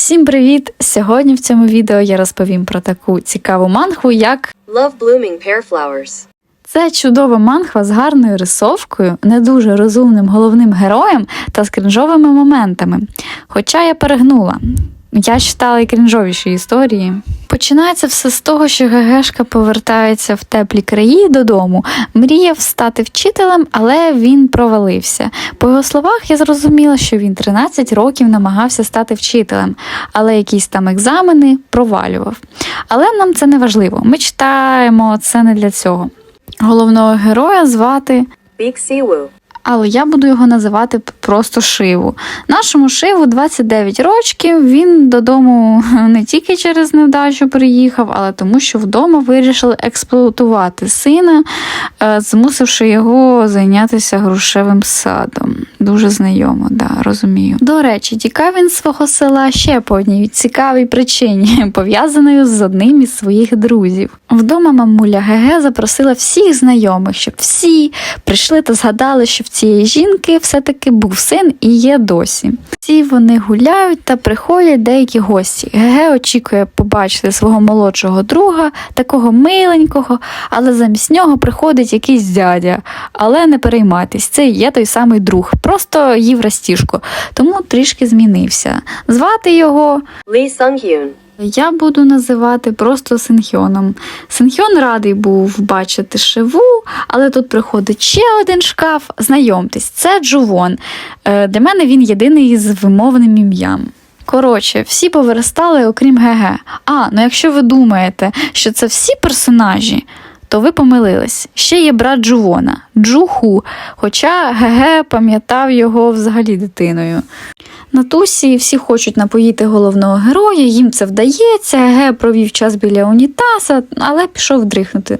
Всім привіт! Сьогодні в цьому відео я розповім про таку цікаву манхву, як Love blooming pear flowers. це чудова манхва з гарною рисовкою, не дуже розумним головним героєм та з крінжовими моментами. Хоча я перегнула. Я читала і крінжовіші історії. Починається все з того, що Гегешка повертається в теплі краї додому, мріяв стати вчителем, але він провалився. По його словах, я зрозуміла, що він 13 років намагався стати вчителем, але якісь там екзамени провалював. Але нам це не важливо. Ми читаємо це не для цього. Головного героя звати Big Siwoo. Але я буду його називати просто Шиву. Нашому Шиву 29 років. Він додому не тільки через невдачу приїхав, але тому, що вдома вирішили експлуатувати сина, е, змусивши його зайнятися грушевим садом. Дуже знайомо, да, розумію. До речі, тікав він свого села ще по одній цікавій причині, пов'язаною з одним із своїх друзів. Вдома мамуля ГГ запросила всіх знайомих, щоб всі прийшли та згадали, що цієї жінки все-таки був син і є досі. Всі вони гуляють та приходять деякі гості. ГГ очікує побачити свого молодшого друга, такого миленького, але замість нього приходить якийсь дядя. Але не переймайтесь, це є той самий друг, просто їв растіжку, тому трішки змінився. Звати його Sung Hyun. Я буду називати просто Синхьоном. Синхьон радий був бачити шиву, але тут приходить ще один шкаф. Знайомтесь, це Джувон. Е, Для мене він єдиний із вимовним ім'ям. Коротше, всі повиростали, окрім ГГ. А, ну якщо ви думаєте, що це всі персонажі, то ви помилились. Ще є брат Джувона, Джуху, хоча ГГ пам'ятав його взагалі дитиною. На тусі всі хочуть напоїти головного героя, їм це вдається. Ге провів час біля унітаза, але пішов дрихнути.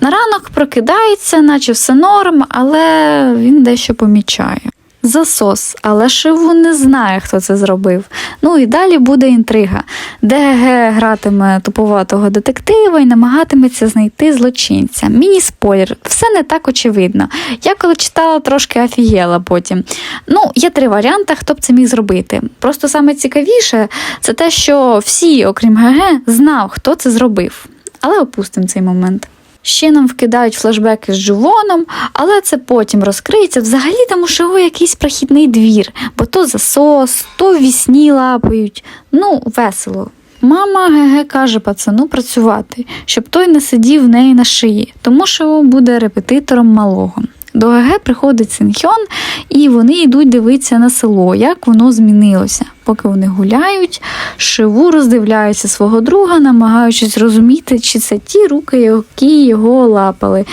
На ранок прокидається, наче все норм, але він дещо помічає. Засос, але Шиву не знає, хто це зробив. Ну і далі буде інтрига, де ГГ гратиме туповатого детектива і намагатиметься знайти злочинця. Міні-спойлер, все не так очевидно. Я коли читала, трошки офігела потім. Ну, є три варіанти, хто б це міг зробити. Просто саме цікавіше це те, що всі, окрім ГГ, знав, хто це зробив. Але опустимо цей момент. Ще нам вкидають флешбеки з Джувоном, але це потім розкриється. Взагалі там у Шиву якийсь прохідний двір, бо то засос, то вісні лапають. Ну, весело. Мама Геге каже пацану працювати, щоб той не сидів в неї на шиї, тому що буде репетитором малого. До ГГ приходить Синхьон, і вони йдуть дивитися на село, як воно змінилося. Поки вони гуляють, Шиву роздивляється свого друга, намагаючись зрозуміти, чи це ті руки, які його лапали.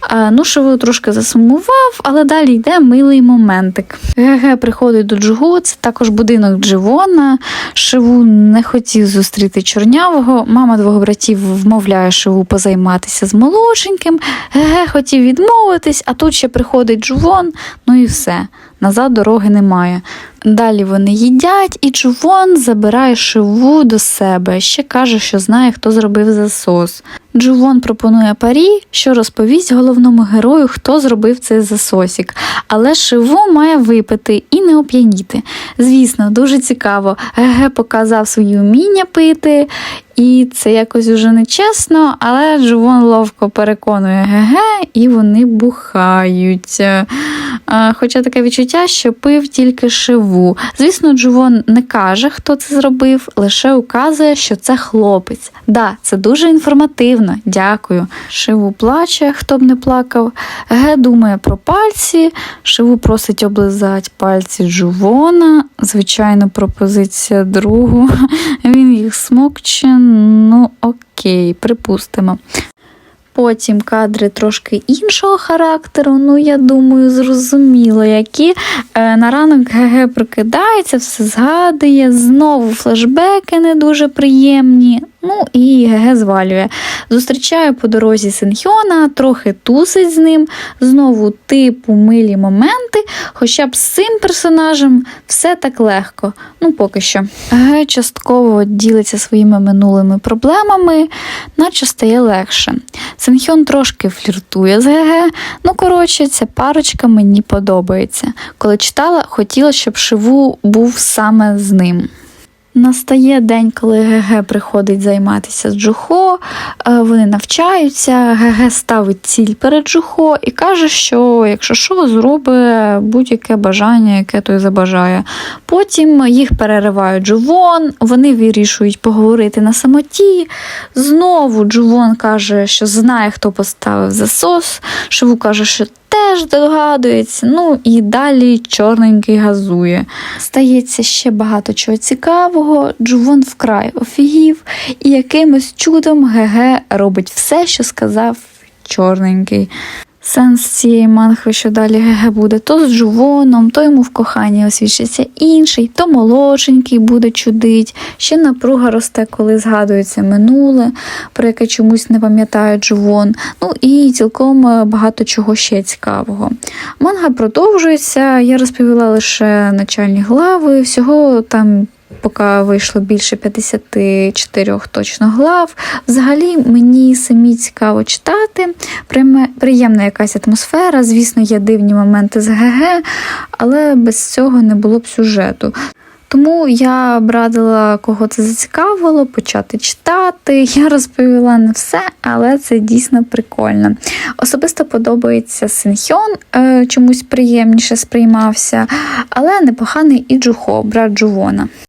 А, ну, Шиву трошки засумував, але далі йде милий моментик. ГГ приходить до Джугу, це також будинок Дживона. Шиву не хотів зустріти чорнявого. Мама двох братів вмовляє Шиву позайматися з молодшеньким. ГГ хотів відмовитись, а тут ще приходить Джувон, ну і все. Назад дороги немає. Далі вони їдять, і Джувон забирає шиву до себе. Ще каже, що знає, хто зробив засос. Джувон пропонує парі, що розповість головному герою, хто зробив цей засосік. Але шиву має випити і не оп'яніти. Звісно, дуже цікаво. ГГ показав свої вміння пити, і це якось уже нечесно, але Джувон ловко переконує ГГ, і вони бухають. Е, Хоча таке відчуття, що пив тільки шиву. Звісно, Джувон не каже, хто це зробив, лише указує, що це хлопець. Да, це дуже інформативно, дякую. Шиву плаче, хто б не плакав. Ге думає про пальці. Шиву просить облизати пальці Джувона. Звичайно, пропозиція другу. Він їх смокче. Ну окей, припустимо. Потім кадри трошки іншого характеру, ну я думаю, зрозуміло, які е, на ранок ГГ прокидається, все згадує, знову флешбеки не дуже приємні. Ну і ГГ звалює. Зустрічає по дорозі Синхьона, трохи тусить з ним, знову типу милі моменти. Хоча б з цим персонажем все так легко. Ну, поки що. ГГ частково ділиться своїми минулими проблемами, наче стає легше. Синхьон трошки фліртує з ГГ. Ну, коротше, ця парочка мені подобається. Коли читала, хотіла, щоб Шиву був саме з ним. Настає день, коли ГГ приходить займатися з Джухо. е, Вони навчаються. ГГ ставить ціль перед Джухо і каже, що якщо що, зробить будь-яке бажання, яке той забажає. Потім їх переривають Джувон, вони вирішують поговорити на самоті. Знову Джувон каже, що знає, хто поставив засос. Шиву каже, що теж догадується. Ну і далі чорненький газує. Стається ще багато чого цікавого. Джувон вкрай офігів, і якимось чудом ГГ робить все, що сказав чорненький. Сенс цієї манхви, що далі ГГ буде то з Джувоном, то йому в коханні освічиться інший, то молодшенький буде чудить. Ще напруга росте, коли згадується минуле, про яке чомусь не пам'ятає Джувон. Ну і цілком е, багато чого ще цікавого. Манга продовжується. Я розповіла лише начальні глави. Всього там. Поки вийшло більше 54 точно глав. Взагалі мені самі цікаво читати. Приємна якась атмосфера. Звісно, є дивні моменти з ГГ, але без цього не було б сюжету. Тому я б радила, кого це зацікавило, почати читати. Я розповіла не все, але це дійсно прикольно. Особисто подобається Синхьон, е, чомусь приємніше сприймався, але непоганий і Джухо, брат Джувона.